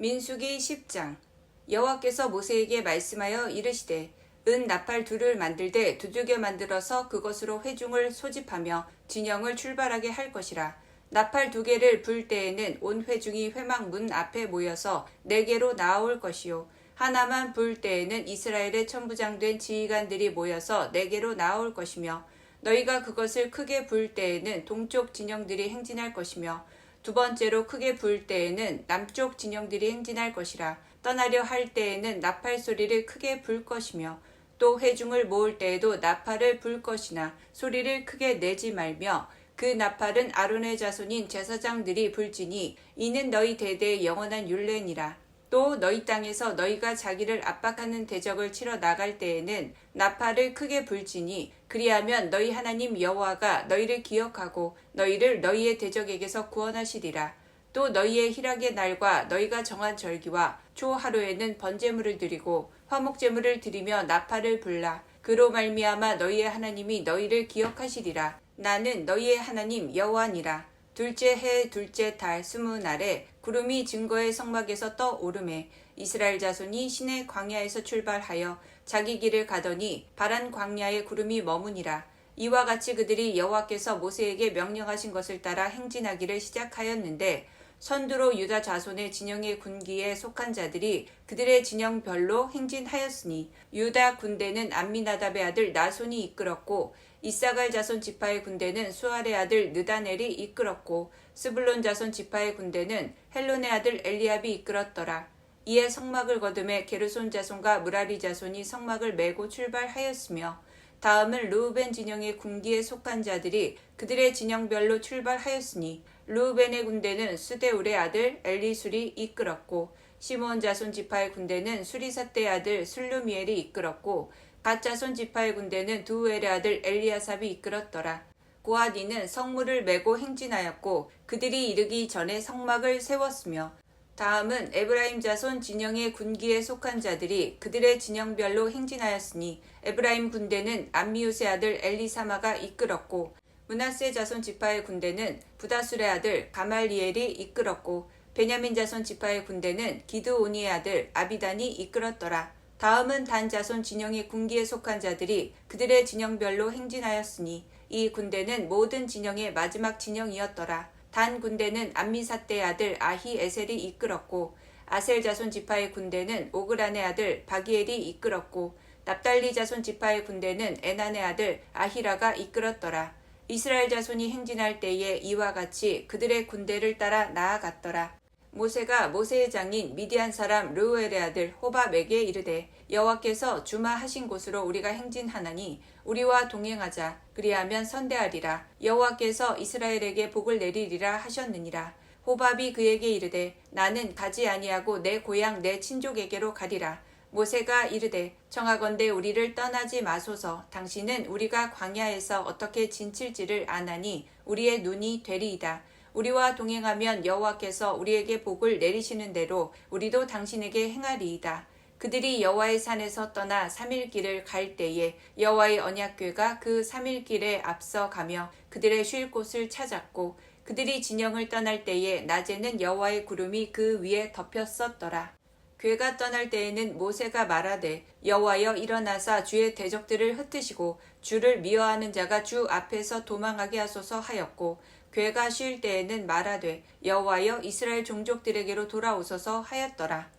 민수기 10장 여호와께서 모세에게 말씀하여 이르시되 은 나팔 둘을 만들되 두들겨 만들어서 그것으로 회중을 소집하며 진영을 출발하게 할 것이라. 나팔 두 개를 불 때에는 온 회중이 회막 문 앞에 모여서 네 개로 나올 것이요. 하나만 불 때에는 이스라엘의 천부장 된 지휘관들이 모여서 네 개로 나올 것이며 너희가 그것을 크게 불 때에는 동쪽 진영들이 행진할 것이며 두 번째로 크게 불 때에는 남쪽 진영들이 행진할 것이라 떠나려 할 때에는 나팔 소리를 크게 불 것이며 또 회중을 모을 때에도 나팔을 불 것이나 소리를 크게 내지 말며 그 나팔은 아론의 자손인 제사장들이 불지니 이는 너희 대대의 영원한 율례니라 또 너희 땅에서 너희가 자기를 압박하는 대적을 치러 나갈 때에는 나팔을 크게 불지니 그리하면 너희 하나님 여호와가 너희를 기억하고 너희를 너희의 대적에게서 구원하시리라. 또 너희의 희락의 날과 너희가 정한 절기와 초 하루에는 번제물을 드리고 화목제물을 드리며 나팔을 불라. 그로 말미암아 너희의 하나님이 너희를 기억하시리라. 나는 너희의 하나님 여호와니라. 둘째 해 둘째 달 스무 날에 구름이 증거의 성막에서 떠오르매 이스라엘 자손이 신의 광야에서 출발하여 자기 길을 가더니 바란 광야에 구름이 머무니라. 이와 같이 그들이 여호와께서 모세에게 명령하신 것을 따라 행진하기를 시작하였는데 선두로 유다 자손의 진영의 군기에 속한 자들이 그들의 진영별로 행진하였으니 유다 군대는 암미나답의 아들 나손이 이끌었고 이사갈 자손 지파의 군대는 수알의 아들 느다넬이 이끌었고 스불론 자손 지파의 군대는 헬론의 아들 엘리압이 이끌었더라. 이에 성막을 거둠에 게르손 자손과 무라리 자손이 성막을 메고 출발하였으며 다음은 루우벤 진영의 군기에 속한 자들이 그들의 진영별로 출발하였으니 루우벤의 군대는 수데울의 아들 엘리술이 이끌었고 시몬 자손 지파의 군대는 수리사떼의 아들 슬루미엘이 이끌었고 갓자손 지파의 군대는 두우엘의 아들 엘리아삽이 이끌었더라. 고아디는 성물을 메고 행진하였고 그들이 이르기 전에 성막을 세웠으며 다음은 에브라임 자손 진영의 군기에 속한 자들이 그들의 진영별로 행진하였으니 에브라임 군대는 암미우스의 아들 엘리사마가 이끌었고 문하세 자손 지파의 군대는 부다술의 아들 가말리엘이 이끌었고 베냐민 자손 지파의 군대는 기드오니의 아들 아비단이 이끌었더라. 다음은 단 자손 진영의 군기에 속한 자들이 그들의 진영별로 행진하였으니 이 군대는 모든 진영의 마지막 진영이었더라. 단 군대는 암미사떼의 아들 아히 에셀이 이끌었고 아셀 자손 지파의 군대는 오그란의 아들 바기엘이 이끌었고 납달리 자손 지파의 군대는 에난의 아들 아히라가 이끌었더라. 이스라엘 자손이 행진할 때에 이와 같이 그들의 군대를 따라 나아갔더라. 모세가 모세의 장인 미디안 사람 르우엘의 아들 호밥에게 이르되 여호와께서 주마하신 곳으로 우리가 행진하나니 우리와 동행하자. 그리하면 선대하리라. 여호와께서 이스라엘에게 복을 내리리라 하셨느니라. 호밥이 그에게 이르되 나는 가지 아니하고 내 고향 내 친족에게로 가리라. 모세가 이르되 청하건대 우리를 떠나지 마소서. 당신은 우리가 광야에서 어떻게 진칠지를 아나니 우리의 눈이 되리이다 우리와 동행하면 여호와께서 우리에게 복을 내리시는 대로 우리도 당신에게 행하리이다. 그들이 여호와의 산에서 떠나 3일 길을 갈 때에 여호와의 언약궤가 그 3일 길에 앞서 가며 그들의 쉴 곳을 찾았고 그들이 진영을 떠날 때에 낮에는 여호와의 구름이 그 위에 덮였었더라. 괴가 떠날 때에는 모세가 말하되 여호와여 일어나사 주의 대적들을 흩으시고 주를 미워하는 자가 주 앞에서 도망하게 하소서 하였고 괴가 쉴 때에는 말하되 여호와여 이스라엘 종족들에게로 돌아오소서 하였더라.